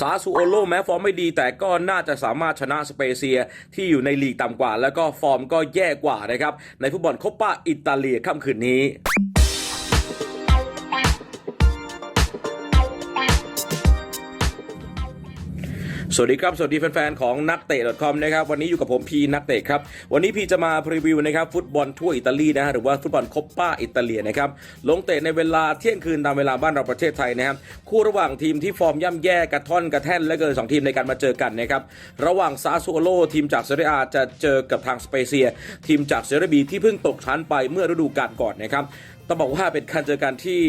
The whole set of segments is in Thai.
ซาซูโอโลแม้ฟอร์มไม่ดี แต่ก็น่าจะสามารถชนะสเปเซียที่อยู่ในลีกต่ำกว่า แล้วก็ฟอร์มก็แย่กว่านะครับในฟุตบอลโคปาอิตาเลียค่ำคืนนี้ สวัสดีครับ สวัสดีแฟนๆของนักเตะ .com นะครับวันนี้อยู่กับผมพีนักเตะครับ วันนี้พีจะมาพรีวิวนะครับฟุตบอลทั่วอิตาลีนะฮะหรือว่าฟุตบอลคอปป้าอิตาเลียนะครับลงเตะในเวลาเที่ยงคืนตามเวลาบ้านเราประเทศไทยนะครับคู่ระหว่างทีมที่ฟอร์มย่ำแย่กระท่อนกระแท่นและเกิน 2 ทีมในการมาเจอกันนะครับระหว่างซาซูโอโลทีมจากเซเรียอาจะเจอกับทางสเปเซีย ทีมจากเซเรียบีที่เพิ่งตกชั้นไปเมื่อฤดูกาลก่อนนะครับ ต้องบอกว่าเป็นการเจอกันที่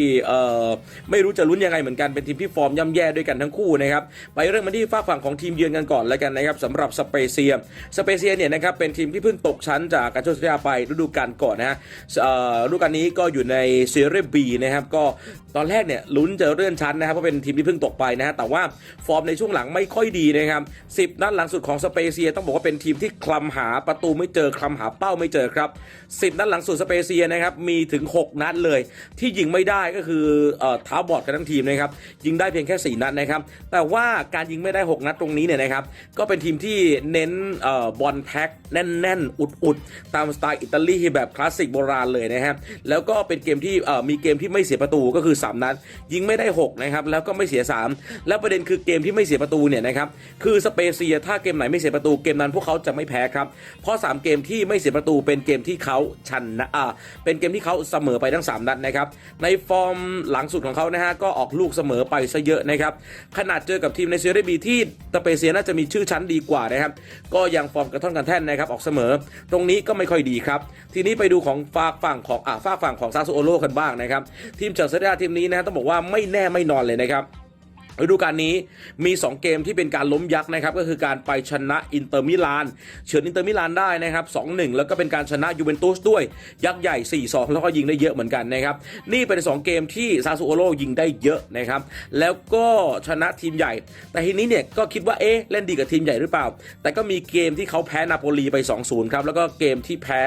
ไม่รู้จะลุ้นยังไงเหมือนกันเป็นทีมที่ฟอร์มย่ำแย่ด้วยกันทั้งคู่นะครับไปเริ่มมาที่ฝากฝั่งของทีมเยือนกันก่อนแล้วกันนะครับสำหรับสเปเซียสเปเซียเนี่ยนะครับเป็นทีมที่เพิ่งตกชั้นจากการโชคชะไปฤดูกาลก่อนนะฮะฤดูกาลนี้ก็อยู่ในซเรียบีนะครับก็ตอนแรกเนี่ยลุ้นจะเลื่อนชั้นนะครับเพราะเป็นทีมที่เพิ่งตกไปนะฮะแต่ว่าฟอร์มในช่วงหลังไม่ค่อยดีนะครับสิบนัดหลังสุดของสเปเซียต้องบอกว่าเป็นทีมที่คลำหาประตูไม่เจอคลำหาเป้าไม่เจอครับสิบนัดหลังสุดสเปเซียนะครับมีถึง 6 นัดเลย ที่ยิงไม่ได้ก็คือเท้าบอดกันทั้งทีมนะครับยิงได้เพียงแค่ 4 นัดนะครับ แต่ว่าการยิงไม่ได้ 6 นัดตรงนี้เนี่ยนะครับ ก็เป็นทีมที่เน้นอบอลแพ็คแน่น ๆ อุด ๆ ตามสไตล์อิตาลีแบบคลาสสิกโบราณเลยนะครับแล้วก็เป็นเกมที่มีเกมที่ไม่เสียประตูก็คือ 3 นัด ยิงไม่ได้ 6 นะครับ แล้วก็ไม่เสีย 3 แล้วประเด็นคือเกมที่ไม่เสียประตูเนี่ยนะครับคือสเปเซียถ้าเกมไหนไม่เสียประตูเกมนั้นพวกเขาจะไม่แพ้ครับเพราะ3เกมที่ไม่เสียประตูเป็นเกมที่เขาชนะเป็นเกมที่เขาเสมอไปทั้ง 3 นัดนะครับ ในฟอร์มหลังสุดของเขานะฮะก็ออกลูกเสมอไปซะเยอะนะครับขนาดเจอกับทีมในเซเรียบีที่สเปเซียน่าจะมีชื่อชั้นดีกว่านะครับก็ยังฟอร์มกระท่อนกันแท่นนะครับออกเสมอ ตรงนี้ก็ไม่ค่อยดีครับ ทีนี้ไปดูของฝากฝั่งของอ่าฝากฝั่งของซาซูโอโลกันบ้างนะครับทีมจากเซเรียทีมนี้นะฮะต้องบอกว่าไม่แน่ไม่นอนเลยนะครับ ฤดูกาลนี้มี 2 เกมที่เป็นการล้มยักษ์นะครับก็คือการไปชนะอินเตอร์มิลานเฉือนอินเตอร์มิลานได้นะครับ2-1 แล้วก็เป็นการชนะยูเวนตุสด้วยยักษ์ใหญ่ 4-2 แล้วก็ยิงได้เยอะเหมือนกันนะครับนี่เป็น 2 เกมที่ซาซูโอโลยิงได้เยอะนะครับแล้วก็ชนะทีมใหญ่ แต่ทีนี้เนี่ยก็คิดว่าเอ๊ะเล่นดีกับทีมใหญ่หรือเปล่า แต่ก็มีเกมที่เขาแพ้นาโปลีไป 2-0 ครับแล้วก็เกมที่แพ้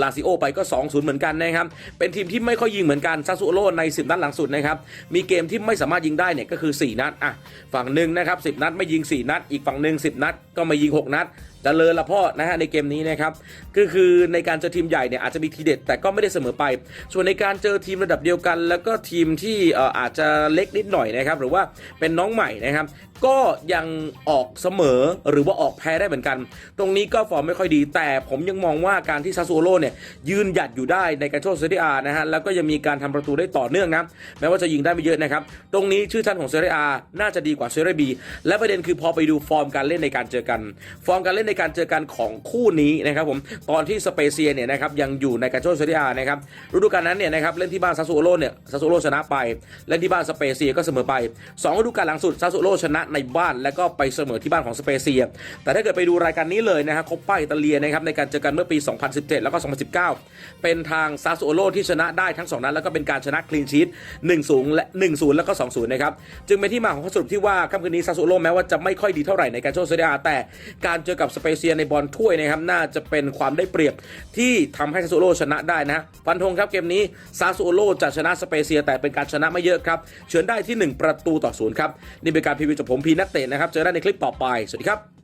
ลาซิโอไปก็ 2-0 เหมือนกันนะครับเป็นทีมที่ไม่ค่อยยิงเหมือนกันซาซูโอโลใน 10 นัดหลังสุดนะครับมีเกมที่ไม่สามารถยิงได้เนี่ยก็คือ 4 นัดอะฝั่งหนึ่งนะครับ10 นัดไม่ยิง 4 นัด อีกฝั่งหนึ่ง10 นัด ก็ไม่ยิง 6 นัด เจะเลยละพ่อนะฮะในเกมนี้นะครับก็คือในการเจอทีมใหญ่เนี่ยอาจจะมีทีเด็ดแต่ก็ไม่ได้เสมอไป ส่วนในการเจอทีมระดับเดียวกัน แล้วก็ทีมที่เอ่ออาจจะเล็กนิดหน่อยนะครับหรือว่าเป็นน้องใหม่นะครับก็ยังออกเสมอหรือว่าออกแพ้ได้เหมือนกัน ตรงนี้ก็ฟอร์มไม่ค่อยดี แต่ผมยังมองว่าการที่ซาซูโอโลเนี่ยยืนหยัดอยู่ได้ในการโชว์เซเรียนะฮะแล้วก็ยังมีการทำประตูได้ต่อเนื่องนะแม้ว่าจะยิงได้ไม่เยอะนะครับตรงนี้ชื่อชั้นของเซเรียน่าจะดีกว่าเซเรียบีและประเด็นคือพอไปดูฟอร์มการเล่นในการเจอกัน ฟอร์มการเล่นในการเจอกันของคู่นี้นะครับผมตอนที่สเปเซียเนี่ยนะครับยังอยู่ในการโชว์เซเรียนะครับฤดูกาลนั้นเนี่ยนะครับเล่นที่บ้านซาซูโอโลเนี่ยซาซูโอโลชนะไปเล่นที่บ้านสเปเซียก็เสมอไปสองฤดูกาลหลังสุดซาซูโอโลชนะในบ้านแล้วก็ไปเสมอที่บ้านของสเปเซีย แต่ถ้าเกิดไปดูรายการนี้เลยนะครับคบป้าอิตาเลียนะครับในการเจอกันเมื่อปี 2017 แล้วก็ 2019 เป็นทางซาซูโอโลที่ชนะได้ทั้ง2นัดแล้วก็เป็นการชนะคลีนชีต1-0และ1-0 แล้วก็ 2-0 นะครับ จึงเป็นที่มาของข้อสรุปที่ว่าค่ำคืนนี้ซาซูโอโลแม้ว่าจะไม่ค่อยดีเท่าไหร่ในการโชว์เซเรียแต่การเจอกับสเปเซียในบอลถ้วยนะครับน่าจะเป็นความได้เปรียบที่ทำให้ซาซูโอโลชนะได้นะฟันธงครับเกมนี้ซาซูโอโลจะชนะสเปเซียแต่เป็นการชนะไม่เยอะครับเฉือนได้ที่ 1 ประตูต่อศูนย์ครับนี่เป็นการพรีวิวจากผมพีนักเตะนะครับเจอได้ในคลิปต่อไปสวัสดีครับ